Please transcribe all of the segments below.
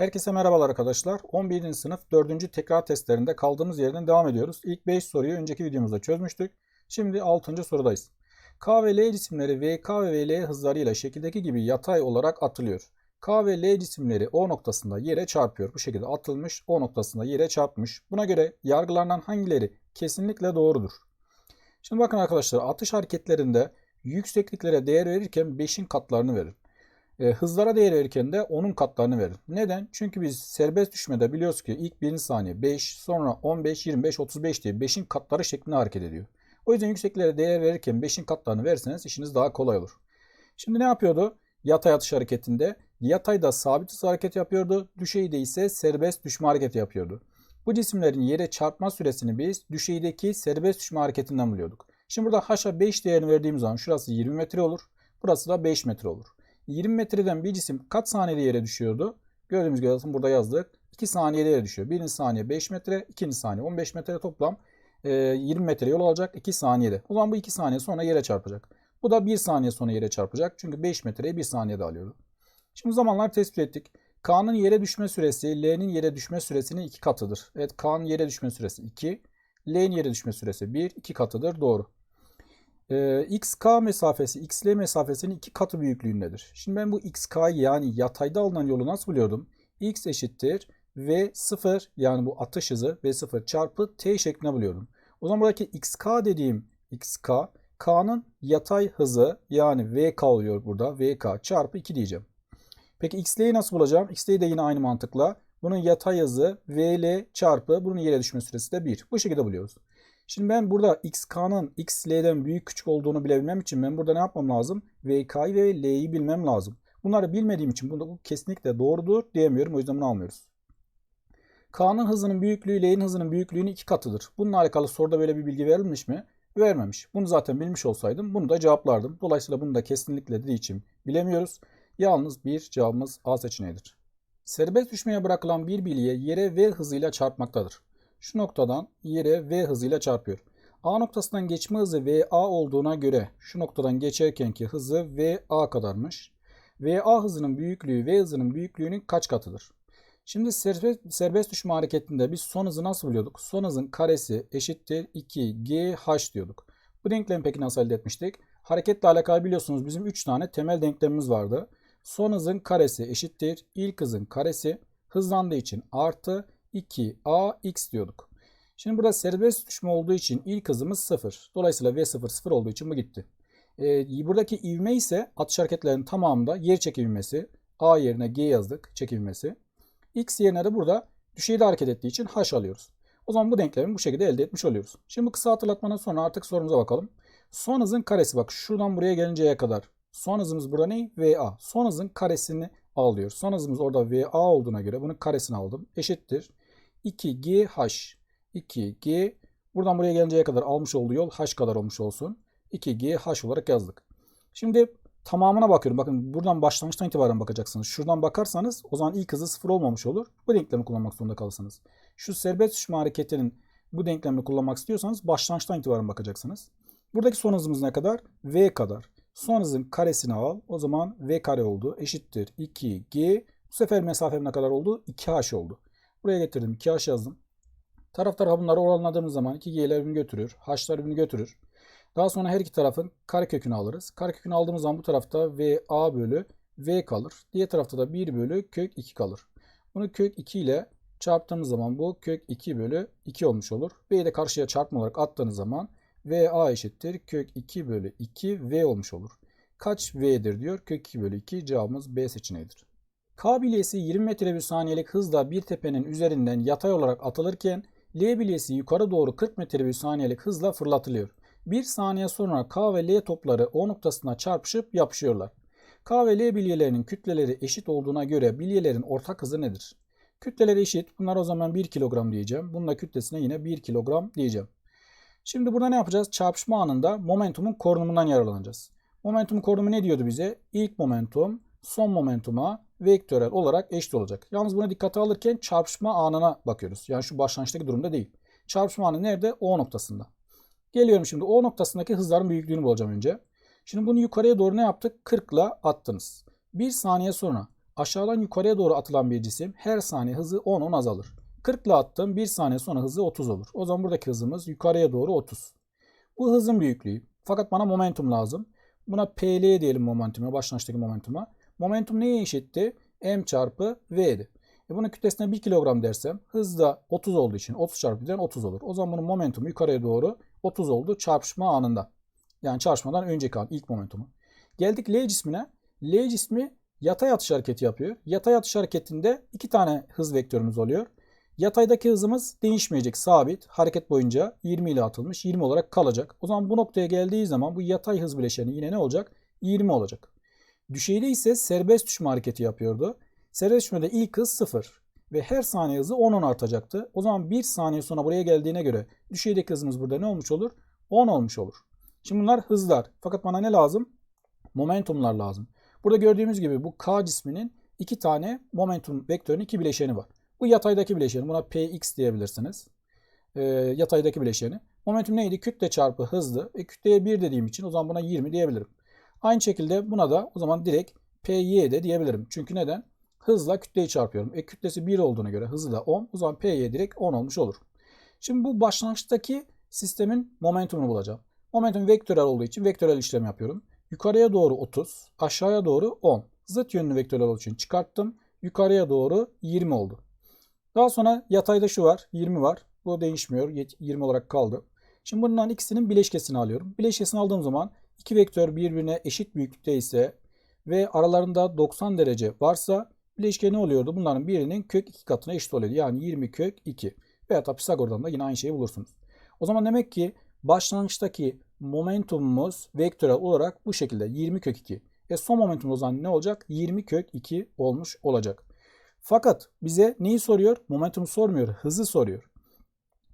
Herkese merhabalar arkadaşlar. 11. sınıf 4. tekrar testlerinde kaldığımız yerden devam ediyoruz. İlk 5 soruyu önceki videomuzda çözmüştük. Şimdi 6. sorudayız. K ve L cisimleri VK ve VL hızlarıyla şekildeki gibi yatay olarak atılıyor. K ve L cisimleri O noktasında yere çarpıyor. Bu şekilde atılmış O noktasında yere çarpmış. Buna göre yargılanan hangileri kesinlikle doğrudur? Şimdi bakın arkadaşlar atış hareketlerinde yüksekliklere değer verirken 5'in katlarını verir. E, hızlara değer verirken de 10'un katlarını verir. Neden? Çünkü biz serbest düşmede biliyoruz ki ilk 1 saniye 5, sonra 15, 25, 35 diye 5'in katları şeklinde hareket ediyor. O yüzden yükseklere değer verirken 5'in katlarını verirseniz işiniz daha kolay olur. Şimdi ne yapıyordu? Yatay atış hareketinde yatayda sabit hız hareket yapıyordu. Düşeyde ise serbest düşme hareketi yapıyordu. Bu cisimlerin yere çarpma süresini biz düşeydeki serbest düşme hareketinden buluyorduk. Şimdi burada h'a 5 değerini verdiğimiz zaman şurası 20 metre olur. Burası da 5 metre olur. 20 metreden bir cisim kaç saniyede yere düşüyordu? Gördüğümüz gibi zaten burada yazdık. 2 saniyede yere düşüyor. Birinci saniye 5 metre, ikinci saniye 15 metre toplam 20 metre yol alacak 2 saniyede. O zaman bu 2 saniye sonra yere çarpacak. Bu da 1 saniye sonra yere çarpacak. Çünkü 5 metreyi 1 saniyede alıyordu. Şimdi zamanlar tespit ettik. K'nın yere düşme süresi L'nin yere düşme süresinin 2 katıdır. Evet K'nın yere düşme süresi 2. L'nin yere düşme süresi 1. 2 katıdır. Doğru. Ee, XK mesafesi XL mesafesinin 2 katı büyüklüğündedir. Şimdi ben bu XK'yı yani yatayda alınan yolu nasıl buluyordum? X eşittir V0 yani bu atış hızı V0 çarpı T şeklinde buluyordum. O zaman buradaki XK dediğim XK K'nın yatay hızı yani VK oluyor burada. VK çarpı 2 diyeceğim. Peki XL'yi nasıl bulacağım? XL'yi de yine aynı mantıkla. Bunun yatay hızı VL çarpı bunun yere düşme süresi de 1. Bu şekilde buluyoruz. Şimdi ben burada xk'nın xl'den büyük küçük olduğunu bilebilmem için ben burada ne yapmam lazım? vk'yı ve l'yi bilmem lazım. Bunları bilmediğim için bunda bu kesinlikle doğrudur diyemiyorum. O yüzden bunu almıyoruz. K'nın hızının büyüklüğü L'nin hızının büyüklüğünün iki katıdır. Bununla alakalı soruda böyle bir bilgi verilmiş mi? Vermemiş. Bunu zaten bilmiş olsaydım bunu da cevaplardım. Dolayısıyla bunu da kesinlikle dediği için bilemiyoruz. Yalnız bir cevabımız A seçeneğidir. Serbest düşmeye bırakılan bir bilye yere V hızıyla çarpmaktadır şu noktadan yere v hızıyla çarpıyor. A noktasından geçme hızı VA olduğuna göre şu noktadan geçerkenki hızı VA kadarmış. VA hızının büyüklüğü V hızının büyüklüğünün kaç katıdır? Şimdi serbest, serbest düşme hareketinde biz son hızı nasıl buluyorduk? Son hızın karesi eşittir 2GH diyorduk. Bu denklemi peki nasıl elde etmiştik? Hareketle alakalı biliyorsunuz bizim 3 tane temel denklemimiz vardı. Son hızın karesi eşittir ilk hızın karesi hızlandığı için artı 2ax diyorduk. Şimdi burada serbest düşme olduğu için ilk hızımız 0. Dolayısıyla v0 0 olduğu için bu gitti. Ee, buradaki ivme ise atış hareketlerinin tamamında yer çekilmesi. A yerine G yazdık çekilmesi. X yerine de burada düşeyde hareket ettiği için H alıyoruz. O zaman bu denklemi bu şekilde elde etmiş oluyoruz. Şimdi bu kısa hatırlatmadan sonra artık sorumuza bakalım. Son hızın karesi bak şuradan buraya gelinceye kadar. Son hızımız burada ne? VA. Son hızın karesini alıyor. Son hızımız orada VA olduğuna göre bunun karesini aldım. Eşittir. 2GH 2G buradan buraya gelinceye kadar almış olduğu yol H kadar olmuş olsun. 2GH olarak yazdık. Şimdi tamamına bakıyorum. Bakın buradan başlangıçtan itibaren bakacaksınız. Şuradan bakarsanız o zaman ilk hızı sıfır olmamış olur. Bu denklemi kullanmak zorunda kalırsınız. Şu serbest düşme hareketinin bu denklemini kullanmak istiyorsanız başlangıçtan itibaren bakacaksınız. Buradaki son hızımız ne kadar? V kadar. Son hızın karesini al. O zaman V kare oldu. Eşittir 2G. Bu sefer mesafem ne kadar oldu? 2H oldu. Buraya getirdim. 2H yazdım. Taraf tarafa bunları oranladığımız zaman 2G'ler birbirini götürür. H'lar birbirini götürür. Daha sonra her iki tarafın karekökünü alırız. Karekökünü aldığımız zaman bu tarafta VA bölü V kalır. Diğer tarafta da 1 bölü kök 2 kalır. Bunu kök 2 ile çarptığımız zaman bu kök 2 bölü 2 olmuş olur. V'yi de karşıya çarpma olarak attığınız zaman VA eşittir kök 2 bölü 2 V olmuş olur. Kaç V'dir diyor. Kök 2 bölü 2 cevabımız B seçeneğidir. K bilyesi 20 metre bir saniyelik hızla bir tepenin üzerinden yatay olarak atılırken L bilyesi yukarı doğru 40 metre bir saniyelik hızla fırlatılıyor. Bir saniye sonra K ve L topları O noktasına çarpışıp yapışıyorlar. K ve L bilyelerinin kütleleri eşit olduğuna göre bilyelerin ortak hızı nedir? Kütleleri eşit. Bunlar o zaman 1 kilogram diyeceğim. Bunun da kütlesine yine 1 kilogram diyeceğim. Şimdi burada ne yapacağız? Çarpışma anında momentumun korunumundan yararlanacağız. Momentumun korunumu ne diyordu bize? İlk momentum son momentuma vektörel olarak eşit olacak. Yalnız bunu dikkate alırken çarpışma anına bakıyoruz. Yani şu başlangıçtaki durumda değil. Çarpışma anı nerede? O noktasında. Geliyorum şimdi O noktasındaki hızların büyüklüğünü bulacağım önce. Şimdi bunu yukarıya doğru ne yaptık? 40 ile attınız. Bir saniye sonra Aşağıdan yukarıya doğru atılan bir cisim her saniye hızı 10-10 azalır. 40 ile attım 1 saniye sonra hızı 30 olur. O zaman buradaki hızımız yukarıya doğru 30. Bu hızın büyüklüğü. Fakat bana momentum lazım. Buna PL diyelim momentum'a, başlangıçtaki momentuma. Momentum neye eşitti? M çarpı V'di. E bunun kütlesine 1 kilogram dersem hız da 30 olduğu için 30 çarpı 1'den 30 olur. O zaman bunun momentumu yukarıya doğru 30 oldu çarpışma anında. Yani çarpışmadan önceki an ilk momentumu. Geldik L cismine. L cismi yatay atış hareketi yapıyor. Yatay atış hareketinde iki tane hız vektörümüz oluyor. Yataydaki hızımız değişmeyecek, sabit. Hareket boyunca 20 ile atılmış, 20 olarak kalacak. O zaman bu noktaya geldiği zaman bu yatay hız bileşeni yine ne olacak? 20 olacak. Düşeyde ise serbest düşme hareketi yapıyordu. Serbest düşmede ilk hız 0 ve her saniye hızı 10-10 artacaktı. O zaman 1 saniye sonra buraya geldiğine göre düşeydeki hızımız burada ne olmuş olur? 10 olmuş olur. Şimdi bunlar hızlar. Fakat bana ne lazım? Momentumlar lazım. Burada gördüğümüz gibi bu K cisminin iki tane momentum vektörünün iki bileşeni var. Bu yataydaki bileşeni. Buna Px diyebilirsiniz. E, yataydaki bileşeni. Momentum neydi? Kütle çarpı hızlı. E, kütleye 1 dediğim için o zaman buna 20 diyebilirim. Aynı şekilde buna da o zaman direkt Py de diyebilirim. Çünkü neden? Hızla kütleyi çarpıyorum. E kütlesi 1 olduğuna göre hızı da 10. O zaman Py direkt 10 olmuş olur. Şimdi bu başlangıçtaki sistemin momentumunu bulacağım. Momentum vektörel olduğu için vektörel işlem yapıyorum. Yukarıya doğru 30, aşağıya doğru 10. Zıt yönlü vektörel olduğu için çıkarttım. Yukarıya doğru 20 oldu. Daha sonra yatayda şu var, 20 var. Bu değişmiyor, 20 olarak kaldı. Şimdi bunların ikisinin bileşkesini alıyorum. Bileşkesini aldığım zaman iki vektör birbirine eşit büyüklükte ise ve aralarında 90 derece varsa bileşke ne oluyordu? Bunların birinin kök 2 katına eşit oluyordu. Yani 20 kök 2. Veya da Pisagor'dan da yine aynı şeyi bulursunuz. O zaman demek ki başlangıçtaki momentumumuz vektörel olarak bu şekilde 20 kök 2. E son momentum o zaman ne olacak? 20 kök 2 olmuş olacak. Fakat bize neyi soruyor? Momentumu sormuyor. Hızı soruyor.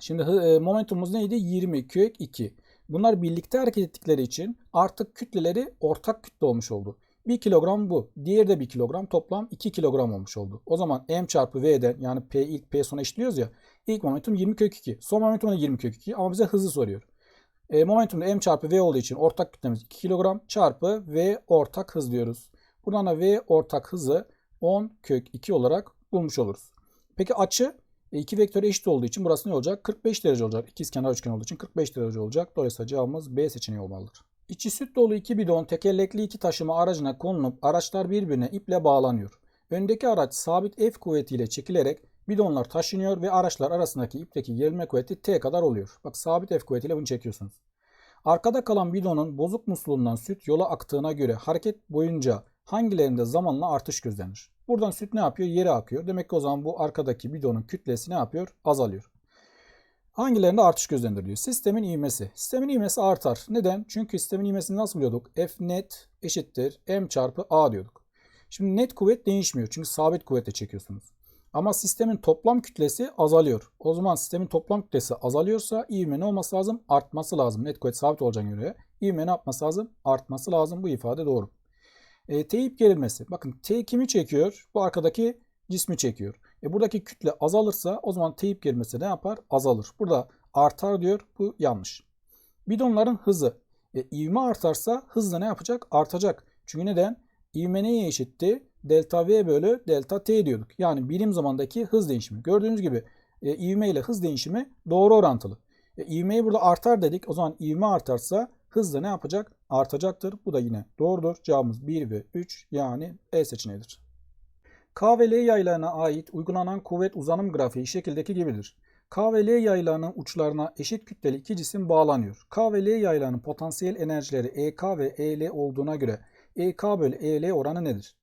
Şimdi e, momentumumuz neydi? 20 kök 2. Bunlar birlikte hareket ettikleri için artık kütleleri ortak kütle olmuş oldu. 1 kilogram bu. Diğeri de 1 kilogram. Toplam 2 kilogram olmuş oldu. O zaman m çarpı v'den yani p ilk p sona eşitliyoruz ya. İlk momentum 20 kök 2. Son momentum da 20 kök 2 ama bize hızı soruyor. E, momentumda m çarpı v olduğu için ortak kütlemiz 2 kilogram çarpı v ortak hız diyoruz. Buradan da v ortak hızı 10 kök 2 olarak bulmuş oluruz. Peki açı e, iki vektör eşit olduğu için burası ne olacak? 45 derece olacak. İkizkenar üçgen olduğu için 45 derece olacak. Dolayısıyla cevabımız B seçeneği olmalıdır. İçi süt dolu iki bidon tekerlekli iki taşıma aracına konulup araçlar birbirine iple bağlanıyor. Öndeki araç sabit F kuvvetiyle çekilerek bidonlar taşınıyor ve araçlar arasındaki ipteki gerilme kuvveti T kadar oluyor. Bak sabit F kuvvetiyle bunu çekiyorsunuz. Arkada kalan bidonun bozuk musluğundan süt yola aktığına göre hareket boyunca hangilerinde zamanla artış gözlenir? Buradan süt ne yapıyor? Yere akıyor. Demek ki o zaman bu arkadaki bidonun kütlesi ne yapıyor? Azalıyor. Hangilerinde artış gözlendiriliyor? Sistemin ivmesi. Sistemin ivmesi artar. Neden? Çünkü sistemin ivmesini nasıl biliyorduk? F net eşittir M çarpı A diyorduk. Şimdi net kuvvet değişmiyor. Çünkü sabit kuvvetle çekiyorsunuz. Ama sistemin toplam kütlesi azalıyor. O zaman sistemin toplam kütlesi azalıyorsa ivme ne olması lazım? Artması lazım. Net kuvvet sabit olacağına göre ivme ne yapması lazım? Artması lazım. Bu ifade doğru. E, teyip gerilmesi. Bakın T kimi çekiyor? Bu arkadaki cismi çekiyor. E, buradaki kütle azalırsa o zaman teyip gerilmesi ne yapar? Azalır. Burada artar diyor. Bu yanlış. Bidonların hızı. E, ivme artarsa hız da ne yapacak? Artacak. Çünkü neden? İvme neye eşitti? Delta V bölü delta T diyorduk. Yani birim zamandaki hız değişimi. Gördüğünüz gibi e, ivme ile hız değişimi doğru orantılı. E, ivmeyi burada artar dedik. O zaman ivme artarsa hız da ne yapacak? Artacaktır. Bu da yine doğrudur. Cevabımız 1 ve 3 yani E seçeneğidir. K ve L yaylarına ait uygulanan kuvvet uzanım grafiği şekildeki gibidir. K ve L yaylarının uçlarına eşit kütleli iki cisim bağlanıyor. K ve L yaylarının potansiyel enerjileri EK ve EL olduğuna göre EK bölü EL oranı nedir?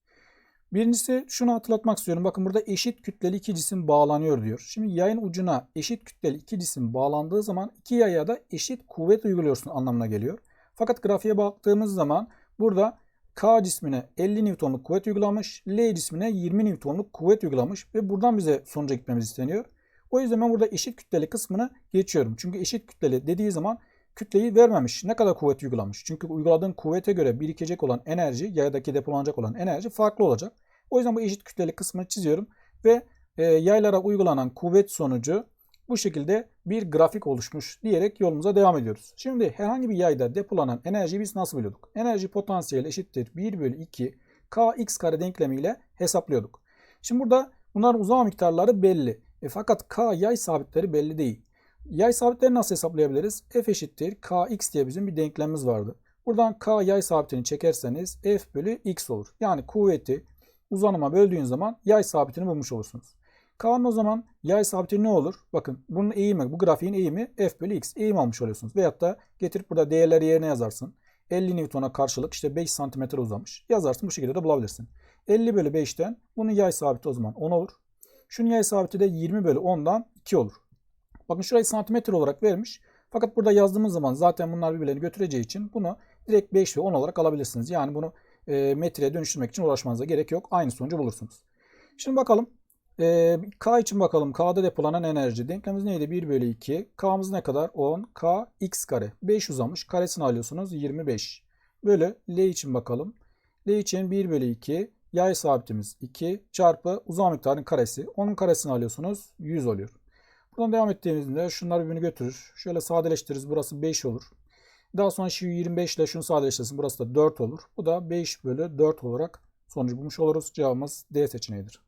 Birincisi şunu hatırlatmak istiyorum. Bakın burada eşit kütleli iki cisim bağlanıyor diyor. Şimdi yayın ucuna eşit kütleli iki cisim bağlandığı zaman iki yaya da eşit kuvvet uyguluyorsun anlamına geliyor. Fakat grafiğe baktığımız zaman burada K cismine 50 Newton'luk kuvvet uygulamış, L cismine 20 Newton'luk kuvvet uygulamış ve buradan bize sonuca gitmemiz isteniyor. O yüzden ben burada eşit kütleli kısmını geçiyorum. Çünkü eşit kütleli dediği zaman kütleyi vermemiş. Ne kadar kuvvet uygulamış? Çünkü uyguladığın kuvvete göre birikecek olan enerji, yaydaki depolanacak olan enerji farklı olacak. O yüzden bu eşit kütleli kısmını çiziyorum ve e, yaylara uygulanan kuvvet sonucu bu şekilde bir grafik oluşmuş diyerek yolumuza devam ediyoruz. Şimdi herhangi bir yayda depolanan enerjiyi biz nasıl biliyorduk? Enerji potansiyeli eşittir 1 bölü 2 kx kare denklemiyle hesaplıyorduk. Şimdi burada bunların uzama miktarları belli. E, fakat k yay sabitleri belli değil. Yay sabitleri nasıl hesaplayabiliriz? f eşittir kx diye bizim bir denklemimiz vardı. Buradan k yay sabitini çekerseniz f bölü x olur. Yani kuvveti uzanıma böldüğün zaman yay sabitini bulmuş olursunuz. K'nın o zaman yay sabiti ne olur? Bakın bunun eğimi, bu grafiğin eğimi f bölü x. Eğim almış oluyorsunuz. Veyahut da getirip burada değerleri yerine yazarsın. 50 Newton'a karşılık işte 5 santimetre uzamış. Yazarsın bu şekilde de bulabilirsin. 50 bölü 5'ten bunun yay sabiti o zaman 10 olur. Şunun yay sabiti de 20 bölü 10'dan 2 olur. Bakın şurayı santimetre olarak vermiş. Fakat burada yazdığımız zaman zaten bunlar birbirlerini götüreceği için bunu direkt 5 ve 10 olarak alabilirsiniz. Yani bunu e, metreye dönüştürmek için uğraşmanıza gerek yok. Aynı sonucu bulursunuz. Şimdi bakalım. E, K için bakalım. K'da depolanan enerji. Denklemimiz neydi? 1 bölü 2. K'mız ne kadar? 10. K x kare. 5 uzamış. Karesini alıyorsunuz. 25. Bölü L için bakalım. L için 1 bölü 2. Yay sabitimiz 2 çarpı uzama miktarının karesi. Onun karesini alıyorsunuz. 100 oluyor. Buradan devam ettiğimizde şunlar birbirini götürür. Şöyle sadeleştiririz. Burası 5 olur. Daha sonra şu 25 ile şunu sadeleştirsin. Burası da 4 olur. Bu da 5 bölü 4 olarak sonucu bulmuş oluruz. Cevabımız D seçeneğidir.